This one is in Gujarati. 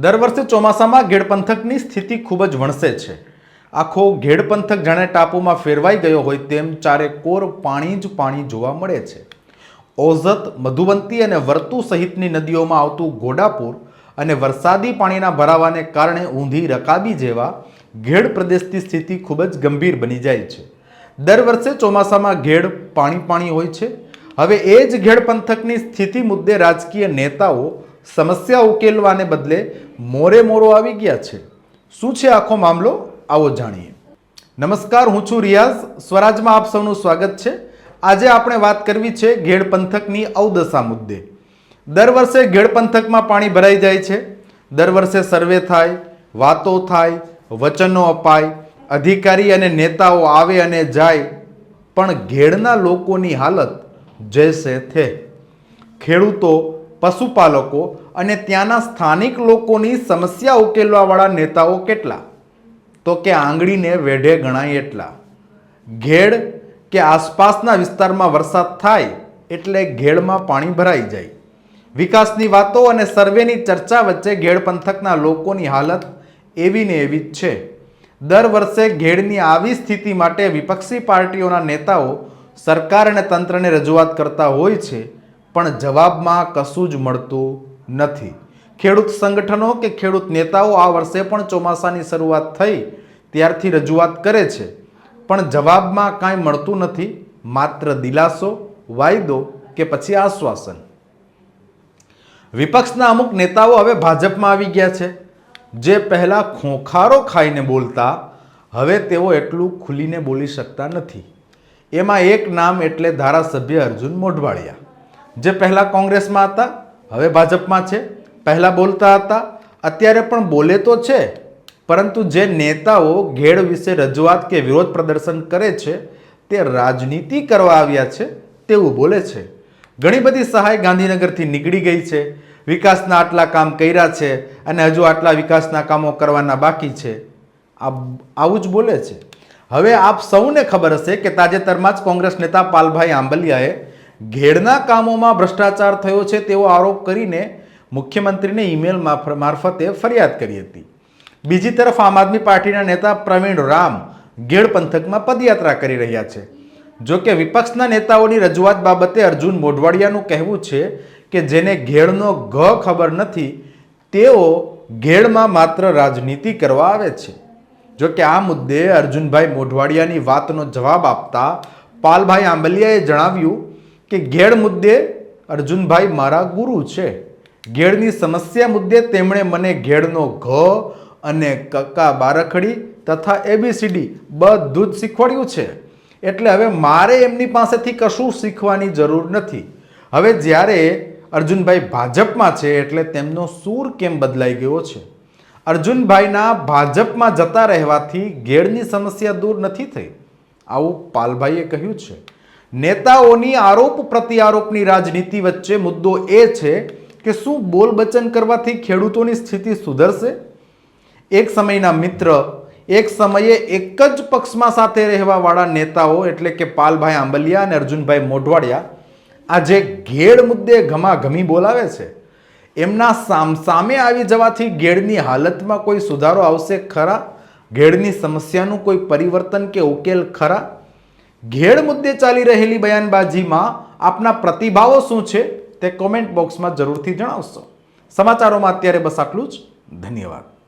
દર વર્ષે ચોમાસામાં ઘેડ પંથકની સ્થિતિ ખૂબ જ વણસે છે. આખો ઘેડ પંથક જાણે ટાપુમાં ફેરવાઈ ગયો હોય તેમ ચારે કોર પાણી જ પાણી જોવા મળે છે. ઓઝત, મધુવંતી અને વર્તુ સહિતની નદીઓમાં આવતું ઘોડાપુર અને વરસાદી પાણીના ભરાવાને કારણે ઊંધી રકાબી જેવા ઘેડ પ્રદેશની સ્થિતિ ખૂબ જ ગંભીર બની જાય છે. દર વર્ષે ચોમાસામાં ઘેડ પાણી પાણી હોય છે. હવે એ જ ઘેડ પંથકની સ્થિતિ મુદ્દે રાજકીય નેતાઓ સમસ્યા ઉકેલવાને બદલે મોરે મોરો આવી ગયા છે. શું છે આખો મામલો? આવો જાણીએ. નમસ્કાર, હું છું રિયાઝ. સ્વરાજમાં આપ સૌનું સ્વાગત છે. આજે આપણે વાત કરવી છે ઘેડ પંથકની અવદશા મુદ્દે. દર વર્ષે ઘેડ પંથકમાં પાણી ભરાઈ જાય છે. દર વર્ષે સર્વે થાય, વાતો થાય, વચનો અપાય, અધિકારી અને નેતાઓ આવે અને જાય, પણ ઘેડના લોકોની હાલત જૈસે થે. ખેડૂતો પશુપાલકો અને ત્યાંના સ્થાનિક લોકોની સમસ્યા ઉકેલવાવાળા નેતાઓ કેટલા? તો કે આંગળીને વેઢે ગણાય એટલા. ઘેડ કે આસપાસના વિસ્તારમાં વરસાદ થાય એટલે ઘેડમાં પાણી ભરાઈ જાય. વિકાસની વાતો અને સર્વેની ચર્ચા વચ્ચે ઘેડ પંથકના લોકોની હાલત એવી ને એવી જ છે. દર વર્ષે ઘેડની આવી સ્થિતિ માટે વિપક્ષી પાર્ટીઓના નેતાઓ સરકાર અને તંત્રને રજૂઆત કરતા હોય છે પણ જવાબમાં કશું જ મળતું નથી. ખેડૂત સંગઠનો કે ખેડૂત નેતાઓ આ વર્ષે પણ ચોમાસાની શરૂઆત થઈ, ત્યારથી રજૂઆત કરે છે. પણ જવાબમાં કાંઈ મળતું નથી, માત્ર દિલાસો, વાયદો કે પછી આશ્વાસન. વિપક્ષના અમુક નેતાઓ હવે ભાજપમાં આવી ગયા છે. જે પહેલાં ખોખારો ખાઈને બોલતા, હવે તેઓ એટલું ખુલીને બોલી શકતા નથી. એમાં એક નામ એટલે ધારાસભ્ય અર્જુન મોઢવાડિયા. જે પહેલાં કોંગ્રેસમાં હતા, હવે ભાજપમાં છે. પહેલાં બોલતા હતા, અત્યારે પણ બોલે તો છે. પરંતુ જે નેતાઓ ઘેડ વિશે રજૂઆત કે વિરોધ પ્રદર્શન કરે છે, તે રાજનીતિ કરવા આવ્યા છે તેવું બોલે છે. ઘણી બધી સહાય ગાંધીનગરથી નીકળી ગઈ છે. વિકાસના આટલા કામ કર્યા છે અને હજુ આટલા વિકાસના કામો કરવાના બાકી છે. આવું જ બોલે છે. હવે આપ સૌને ખબર હશે કે તાજેતરમાં જ કોંગ્રેસ નેતા પાલભાઈ આંબલિયાએ ઘેડના કામોમાં ભ્રષ્ટાચાર થયો છે તેવો આરોપ કરીને મુખ્યમંત્રીને ઈમેલ મારફતે ફરિયાદ કરી હતી. બીજી તરફ આમ આદમી પાર્ટીના નેતા પ્રવીણ રામ ઘેડ પંથકમાં પદયાત્રા કરી રહ્યા છે. જો કે વિપક્ષના નેતાઓની રજૂઆત બાબતે અર્જુન મોઢવાડિયાનું કહેવું છે કે જેને ઘેડનો ઘ ખબર નથી, તેઓ ઘેડમાં માત્ર રાજનીતિ કરવા આવે છે. જો કે આ મુદ્દે અર્જુનભાઈ મોઢવાડિયાની વાતનો જવાબ આપતા પાલભાઈ આંબલિયાએ જણાવ્યું કે ઘેડ મુદ્દે અર્જુનભાઈ મારા ગુરુ છે. ઘેડની સમસ્યા મુદ્દે તેમણે મને ઘેડનો ઘ અને કક્કા બારખડી તથા એબીસીડી બધું જ શીખવાડ્યું છે. એટલે હવે મારે એમની પાસેથી કશું શીખવાની જરૂર નથી. હવે જ્યારે અર્જુનભાઈ ભાજપમાં છે એટલે તેમનો સૂર કેમ બદલાઈ ગયો છે? અર્જુનભાઈના ભાજપમાં જતા રહેવાથી ઘેડની સમસ્યા દૂર નથી થઈ. આવું પાલભાઈએ કહ્યું છે. નેતાઓની આરોપ પ્રત્યારોપની રાજનીતિ વચ્ચે મુદ્દો એ છે કે શું બોલ બચન કરવાથી ખેડૂતોની સ્થિતિ સુધરશે? એક સમયના મિત્ર, એક સમયે એક જ પક્ષમાં સાથે રહેવાવાળા નેતાઓ એટલે કે પાલભાઈ આંબલિયા અને અર્જુનભાઈ મોઢવાડિયા આજે ઘેડ મુદ્દે ઘમાઘમી બોલાવે છે. એમના સામ, સામે આવી જવાથી ઘેડની હાલતમાં કોઈ સુધારો આવશે ખરા? ઘેડની સમસ્યાનું કોઈ પરિવર્તન કે ઉકેલ ખરા? ઘેડ મુદ્દે ચાલી રહેલી બયાનબાજીમાં આપના પ્રતિભાવો શું છે તે કોમેન્ટ બોક્સમાં જરૂરથી જણાવશો. સમાચારોમાં અત્યારે બસ આટલું જ. ધન્યવાદ.